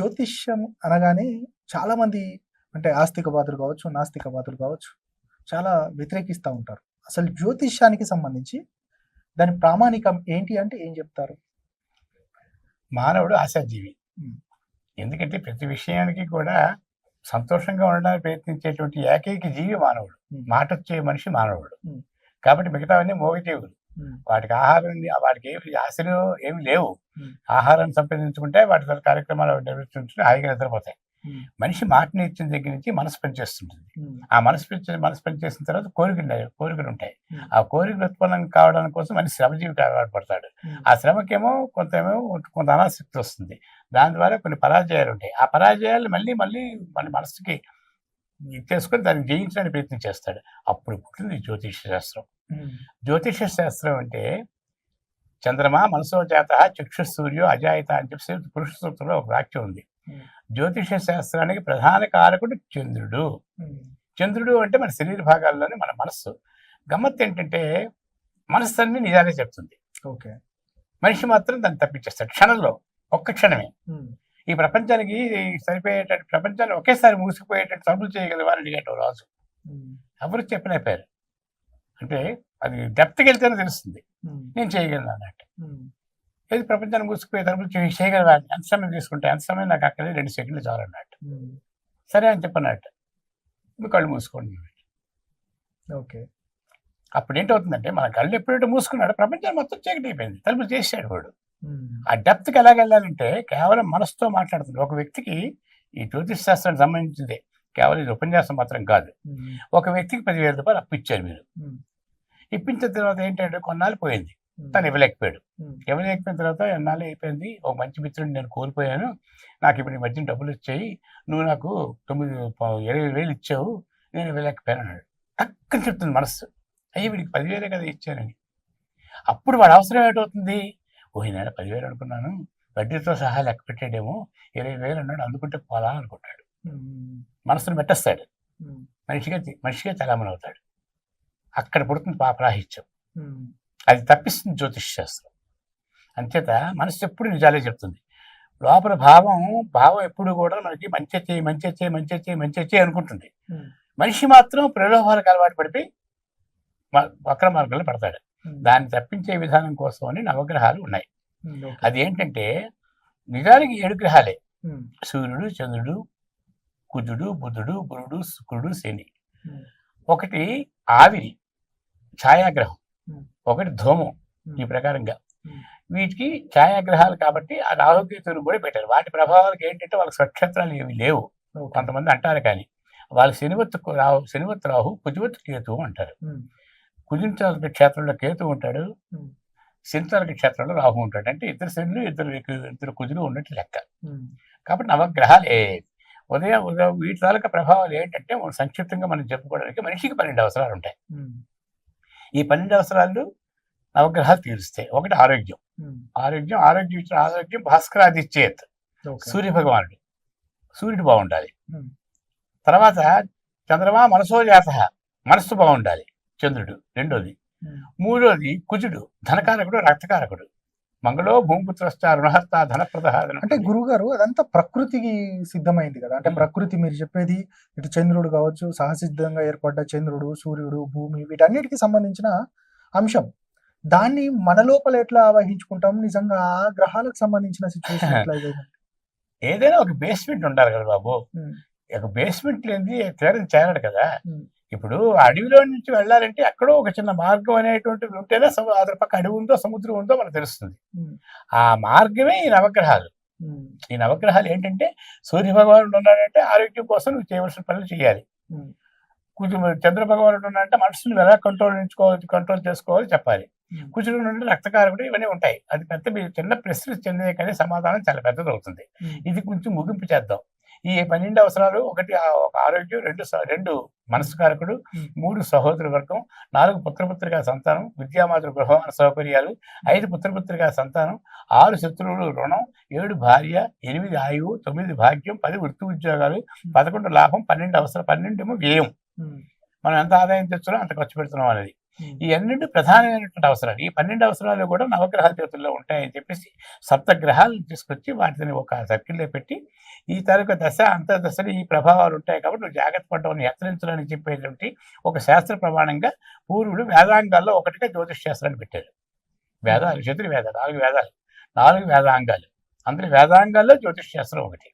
జ్యోతిష్యం అనగానే చాలామంది అంటే ఆస్తికవాదులు కావచ్చు, నాస్తికవాదులు కావచ్చు, చాలా వ్యతిరేకిస్తా ఉంటారు. అసలు జ్యోతిష్యానికి సంబంధించి దాని ప్రామాణికం ఏంటి అంటే ఏం చెప్తారు? మానవుడు ఆశాజీవి. ఎందుకంటే ప్రతి విషయానికి కూడా సంతోషంగా ఉండడానికి ప్రయత్నించేటువంటి ఏకైక జీవి మానవుడు. హ్మ్. మాటొచ్చే మనిషి మానవుడు. కాబట్టి మిగతావన్నీ మూగజీవులు. వాటికి ఆహారం. వాటికి ఏమి ఆశలు ఏమి లేవు. ఆహారం సంపాదించుకుంటే వాటి కార్యక్రమాలు అవి నిర్వర్తించుకుంటే హాయిగా నిద్రపోతాయి. మనిషి మాటని ఇచ్చిన దగ్గర నుంచి మనసు పనిచేస్తుంటుంది. ఆ మనసు పనిచే మనసు పనిచేసిన తర్వాత కోరికలు కోరికలు ఉంటాయి. ఆ కోరికలు ఉత్పన్నం కావడానికి కోసం మనిషి శ్రమజీవికి అలవాటు పడతాడు. హ్మ్. ఆ శ్రమకేమో కొంతేమో కొంత అనాసక్తి వస్తుంది. దాని ద్వారా కొన్ని పరాజయాలు ఉంటాయి. ఆ పరాజయాలు మళ్ళీ మళ్ళీ మన మనసుకి చేసుకొని దాన్ని జయించడానికి ప్రయత్నం చేస్తాడు. అప్పుడు పుట్టింది జ్యోతిష శాస్త్రం. జ్యోతిష శాస్త్రం అంటే చంద్రమా మనసో జాత చక్షు సూర్యో అజాయిత అని చెప్పి పురుష సూత్రంలో ఒక వాక్యం ఉంది. జ్యోతిష శాస్త్రానికి ప్రధాన కారకుడు చంద్రుడు. చంద్రుడు అంటే మన శరీర భాగాల్లోనే మన మనస్సు. గమ్మత్తు ఏంటంటే మనస్సు అన్ని నిజాలే చెప్తుంది. ఓకే. మనిషి మాత్రం దాన్ని తప్పించేస్తాడు. క్షణంలో ఒక్క క్షణమే. ఈ ప్రపంచానికి సరిపోయేటట్టు ప్రపంచాన్ని ఒకేసారి చేయగలవా అని అడిగాడు ఓ రాజు. హ్మ్. ఎవరు చెప్పలేపారు. అంటే అది డెప్త్‌కి వెళ్తేనే తెలుస్తుంది. హ్మ్. నేను చేయగలను అన్నట్టు. హ్మ్. ఏది ప్రపంచాన్ని మూసుకుపోయే తలుపులు చేయ చేయగలవా? ఎంత సమయం తీసుకుంటా? ఎంత సమయం నాకు అక్కడే 2 సెకండ్లు చాలన్నట్టు. సరే అని చెప్పన్నట్టు. మీ కళ్ళు మూసుకోండి. ఓకే. అప్పుడేంటవుతుందంటే మన కళ్ళు ఎప్పుడైతే మూసుకున్నాడో ప్రపంచం మొత్తం చీకటైపోయింది. తలుపులు చేసేసాడు వాడు. ఆ డెప్త్‌కి ఎలాగెళ్ళాలంటే కేవలం మనసుతో మాట్లాడుతుంది. ఒక వ్యక్తికి ఈ జ్యోతిష్ శాస్త్రానికి సంబంధించిందే. కేవలం ఇది ఉపన్యాసం మాత్రం కాదు. ఒక వ్యక్తికి రూ. 10,000 అప్పు ఇచ్చారు మీరు. ఇప్పించిన తర్వాత ఏంటంటే కొన్నాళ్ళు పోయింది. తను ఇవ్వలేకపోయాడు. ఇవ్వలేకపోయిన తర్వాత ఎన్నాళ్ళు అయిపోయింది. ఒక మంచి మిత్రుడిని నేను కోల్పోయాను. నాకు ఇప్పుడు ఈ మధ్యన డబ్బులొచ్చాయి. నువ్వు నాకు 9 ప 20,000 ఇచ్చావు. నేను ఇవ్వలేకపోయాను అన్నాడు. టక్కని చెప్తుంది మనస్సు. అయ్యో! వీడికి 10,000 కదా ఇచ్చానని. అప్పుడు వాడి అవసరం ఏటవుతుంది? ఓహ్! ఈ నెల 10,000 అనుకున్నాను. వడ్డీతో సహా లెక్క పెట్టాడేమో 20,000 అన్నాడు అందుకుంటే పోలా అనుకుంటాడు. మనసును మెట్టేస్తాడు. హ్మ్. మనిషిగా మనిషిగా చలామణి అవుతాడు. అక్కడ పుడుతుంది పాపరాహిత్యం. అది తప్పిస్తుంది జ్యోతిష్ శాస్త్రం. అంచేత మనసు ఎప్పుడు నిజాలే చెప్తుంది. లోపల భావం, భావం ఎప్పుడు కూడా మనకి మంచే చెయ్యి, మంచే చెయ్యి, మంచే చెయ్యి, మంచే చెయ్యి అనుకుంటుంది. మనిషి మాత్రం ప్రలోభాలకు అలవాటు పడిపోయి వక్ర మార్గంలో పడతాడు. హ్మ్. దాన్ని తప్పించే విధానం కోసం అని నవగ్రహాలు ఉన్నాయి. హ్మ్. ఓకే. అదేంటంటే నిజానికి 7 గ్రహాలే. హ్మ్. సూర్యుడు, చంద్రుడు, కుజుడు, బుధుడు, గురుడు, శుక్రుడు, శని. ఒకటి ఆవిరి ఛాయాగ్రహం. ఒకటి ధూమం. ఈ. ప్రకారంగా. వీటికి ఛాయాగ్రహాలు కాబట్టి ఆ రాహుకేతువులు కూడా పెట్టారు. వాటి ప్రభావాలకు ఏంటంటే వాళ్ళకి స్వక్షేత్రాలు ఏమి లేవు. కొంతమంది అంటారు కానీ. వాళ్ళు శనివత్తు రాహు శనివత్తు రాహు, కుజవత్తు కేతువు అంటారు. కుజించాలకి క్షేత్రంలో కేతువు ఉంటాడు. శనిచాలకి క్షేత్రంలో రాహు ఉంటాడు. అంటే ఇద్దరు శనులు, ఇద్దరు ఇద్దరు కుజులు ఉన్నట్టు లెక్క. కాబట్టి నవగ్రహాలే. ఉదయం ఉదయం వీటి తాలూకా ప్రభావాలు ఏంటంటే మనం సంక్షిప్తంగా మనం చెప్పుకోవడానికి మనిషికి 12 అవసరాలు ఉంటాయి. ఈ 12 అవసరాలు నవగ్రహాలు తీరుస్తాయి. ఒకటి ఆరోగ్యం. ఆరోగ్యం ఆరోగ్యం ఇచ్చిన ఆరోగ్యం భాస్కరాదిచ్చేత్. సూర్య భగవానుడు. సూర్యుడు బాగుండాలి. తర్వాత చంద్రమా మనసో జాతః. మనస్సు బాగుండాలి. చంద్రుడు రెండోది. మూడోది కుజుడు ధనకారకుడు, రక్తకారకుడు. మంగళో భూమిపుత్రశ్చ రుణహర్త ధనప్రదః అంటే ఉంటుంది. గురువుగారు అదంతా ప్రకృతికి సిద్ధమైంది కదా! అంటే. ప్రకృతి మీరు చెప్పేది ఇటు చంద్రుడు కావచ్చు, సహసిద్ధంగా ఏర్పడ్డ చంద్రుడు, సూర్యుడు, భూమి వీటన్నిటికి సంబంధించిన అంశం. దాన్ని మన లోపల ఎట్లా ఆవహించుకుంటాం? నిజంగా ఆ గ్రహాలకు సంబంధించిన సిట్యుయేషన్ ఎట్లా? ఏదైనా ఒక బేస్మెంట్ ఉండాలి కదా బాబు. ఒక బేస్మెంట్ లేనిది తీరం చేరడు కదా! ఇప్పుడు అడవిలో నుంచి వెళ్ళాలంటే ఎక్కడో ఒక చిన్న మార్గం అనేటువంటిది ఉంటేనే అదర పక్క అడవి ఉందో, సముద్రం ఉందో మనకు తెలుస్తుంది. ఆ మార్గమే ఈ నవగ్రహాలు. ఈ నవగ్రహాలు ఏంటంటే సూర్య భగవానుడు ఉన్నాడంటే ఆరోగ్యం కోసం నువ్వు చేయవలసిన పనులు చేయాలి. కుజు చంద్ర భగవానుడు ఉన్నాడంటే మనసుని ఎలా కంట్రోల్ ఉంచుకోవాలి కంట్రోల్ చేసుకోవాలో చెప్పాలి. కుజుడు నుండి రక్తకారకుడు ఇవన్నీ ఉంటాయి. అది పెద్ద మీరు చిన్న ప్రశ్న చెందే కానీ సమాధానం చాలా పెద్దదవుతుంది. హ్మ్. ఇది కొంచెం ముగింపు చేద్దాం. ఈ 12 అవసరాలు ఒకటి ఒక ఆరోగ్యం, 2 స 2 మనస్సు కారకుడు. 3 సహోదర వర్గం, 4 పుత్రపుత్రికా సంతానం, విద్యామాతృ గృహ సౌకర్యాలు, 5 పుత్రపుత్రికా సంతానం, 6 శత్రువులు రుణం, 7 భార్య, 8 ఆయువు, 9 భాగ్యం, 10 వృత్తి ఉద్యోగాలు, 11 లాభం, 12 అవసరం, 12 ఏమో వ్యయం. మనం ఎంత ఆదాయం తెచ్చున్నాం అంత ఖర్చు పెడుతున్నాం అనేది. ఈ అన్నింటి ప్రధానమైనటువంటి అవసరాలు. ఈ పన్నెండు అవసరాలు కూడా నవగ్రహాల చేతుల్లో ఉంటాయని చెప్పేసి సప్త గ్రహాలను తీసుకొచ్చి వాటిని ఒక సర్కిల్లో పెట్టి ఈ తాలూకా దశ అంతర్దశలు ఈ ప్రభావాలు ఉంటాయి కాబట్టి నువ్వు జాగ్రత్త పడ్డవని హెచ్చరించాలని చెప్పేటువంటి ఒక శాస్త్ర ప్రమాణంగా పూర్వులు వేదాంగాల్లో ఒకటిగా జ్యోతిష్ శాస్త్రాన్ని పెట్టారు వేదాలు చతుర్వేద నాలుగు వేదాలు నాలుగు వేదాంగాలు. అందులో వేదాంగాల్లో జ్యోతిష్ శాస్త్రం ఒకటి.